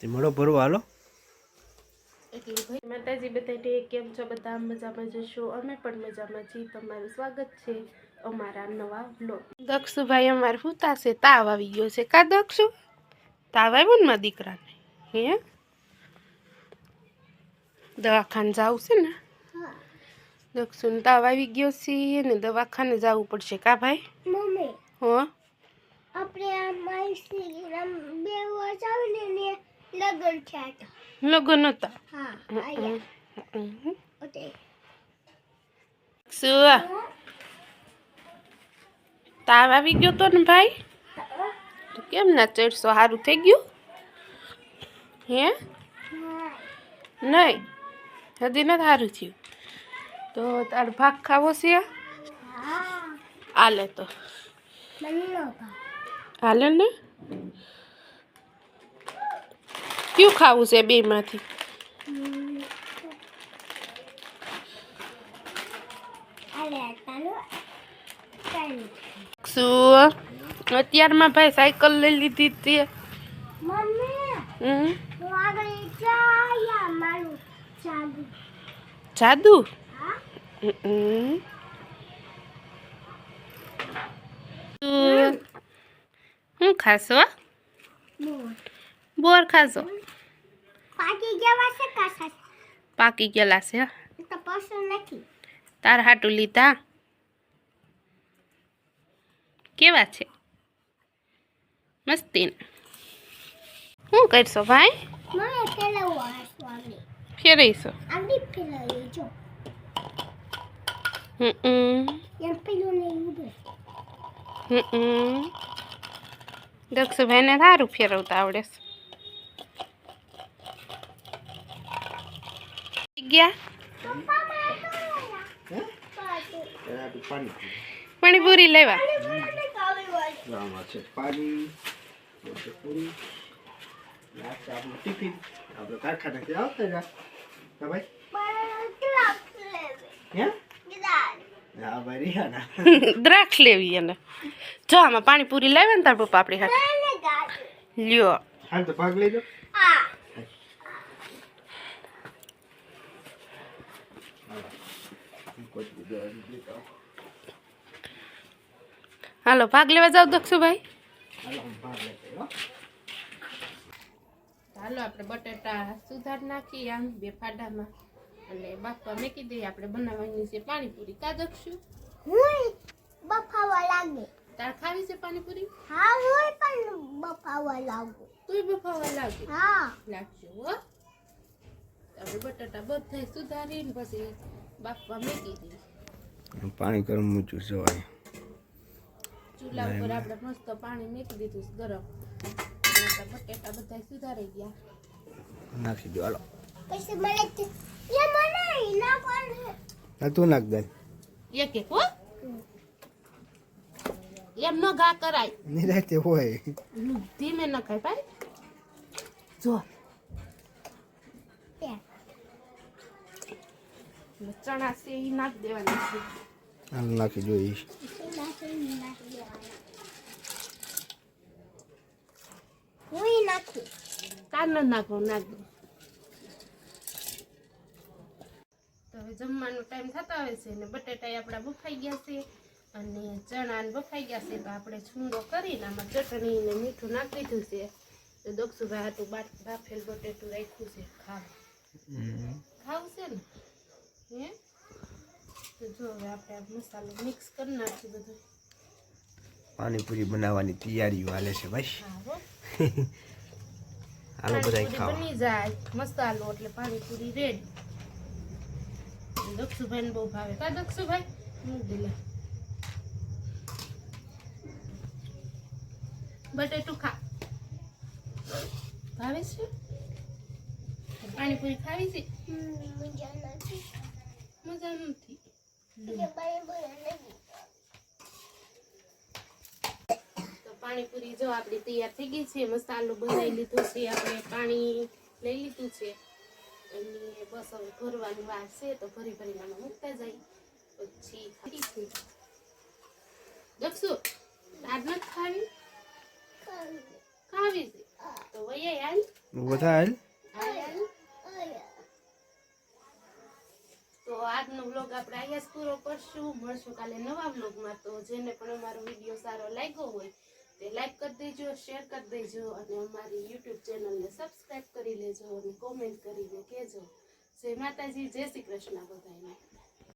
તે મળો ભરવા હાલો. ભાઈ માતાજી બધા કેમ છો? બધા મજામાં જશો અમે પણ મજામાં છીએ. તમારું સ્વાગત છે અમારા નવા બ્લોગ દક્ષુભાઈ અમારે ફૂતાશે તાવ આવી ગયો છે. કા દક્ષુ? તાવ આવ્યો ને મારા દીકરાને? હે? દવાખાને જવું છે ને? દક્ષુને તાવ આવી ગયો છે ને દવાખાને જવું પડશે. કા ભાઈ? મમ્મી. હો? આપણે આ માઈસી આમ બે વર્ષ આવીને ને લગન થયા હતા. લગ્ન હતા? હા આયા. ઓતે સુવા. તાવ આવી ગયો તો ને ભાઈ? કેમ ના ચડશો? સારું થઈ ગયું? હે? નહીં. હજી નથી સારું થયું. તો તાર ભાગ ખાવો છે? હા. હાલે તો. ભાવ હાલે ને કયું ખાવું છે બેમાંથી? શું? અત્યારમાં ભાઈ સાયકલ લઈ લીધી તે. જાદુ હા હમ શું શું ખાશો બોર ખાશો? પાકી ગયા છે કાસા પાકી ગયેલા છે તો પસંદ નથી. તાર હાટું લીધા? કેવા છે? મસ્તી શું કરશો ભાઈ? ફેરાઈશો હમ હમ. ને હમ. દક્ષુભાઈને સારું ફેરવતા આવડે છે. ગયા? પાણીપુરી લેવા? દ્રાક્ષ લેવી એને. જો આમાં પાણીપુરી લાવે ને તાર પપ્પા આપણી હાથ. લ્યો. હાલ તો ભાગ લઈ લો. હાલો ભાગ લેવા જાવ દક્ષુભાઈ? હાલો હું ભાગ લઈ લઉં, હો. હાલો આપણે બટાટા સુધાર નાખીએ આમ બે ફાડામાં. અને બાફવા મેકી દઈએ આપણે બનાવવાની છે પાણીપુરી. કા દક્ષુ? હું બફાવા લાગે. તાર ખાવી છે પાણીપુરી? હા હું પણ બફાવા લાગુ તું બફાવા લાગે હા. લાગજો હો. હવે બટાટા બધા સુધારીને પછી બાફવા મૂકી દે. પાણી ગરમ મૂક્યું છે ભાઈ ચૂલા ઉપર આપણે મસ્ત પાણી મૂકી દીધું છે ગરમ. બટેટા બધા સુધારી ગયા. નાખી દો હાલો. પછી મને એ મને ના પણ તું નાખ દે. એક એક હો. એમ નો ઘા કરાય. નિરાતે હોય. ધીમે ન ખાય ભાઈ. જો. ચણા છે એ નાખી દેવાના છે. હાલ નાખી જોઈશ નાખી નાખી. દેવાના. હું નાખું કાન નાખો નાખ તો હવે જમવાનો ટાઈમ થતો આવે છે ને બટેટા આપણા બફાઈ ગયા છે. અને ચણા ને બફાઈ ગયા છે તો આપણે છૂંડો કરીને આમાં ચટણી ને મીઠું નાખી દીધું છે. તો દક્ષુભાઈ બાટ બાફેલ બટેટું રાખ્યું છે ખાવું. ખાવું છે ને? હે? તો જો હવે આપણે મસાલો મિક્સ કરી નાખીએ બધું. પાણીપુરી બનાવવાની તૈયારીઓ હાલે છે ભાઈ. હાલો બધા બની જાય મસાલો એટલે પાણીપુરી રેડી દક્ષુભાઈ બહુ ભાવે. કા દક્ષુભાઈ? હું દિલે બટેટું ખા. ભાવે છે? પાણીપુરી ખાવી છે? મજા નથી. પાણીપુરી જો આપણી તૈયાર થઈ ગઈ છે મસાલો બનાવી લીધો છે, આપણે પાણી લઈ લીધું છે. અને બસ હવે ભરવાની વાર છે, તો ભરી ભરીને આમાં મૂકતા જાય પછી ખાઈ છે જપશું દાળ નથી ખાવી? તો તો આજનો વ્લોગ આપણે અહીંયા જ પૂરો કરશું. મળશું કાલે નવા બ્લોગમાં તો જેને પણ અમારો વીડિયો સારો લાગ્યો હોય તે લાઈક કરી દેજો શેર કરી દેજો અને અમારી યુટ્યુબ ચેનલને સબસ્ક્રાઈબ કરી લેજો અને કોમેન્ટ કરીને કહેજો. જય માતાજી જય શ્રી કૃષ્ણ બધાને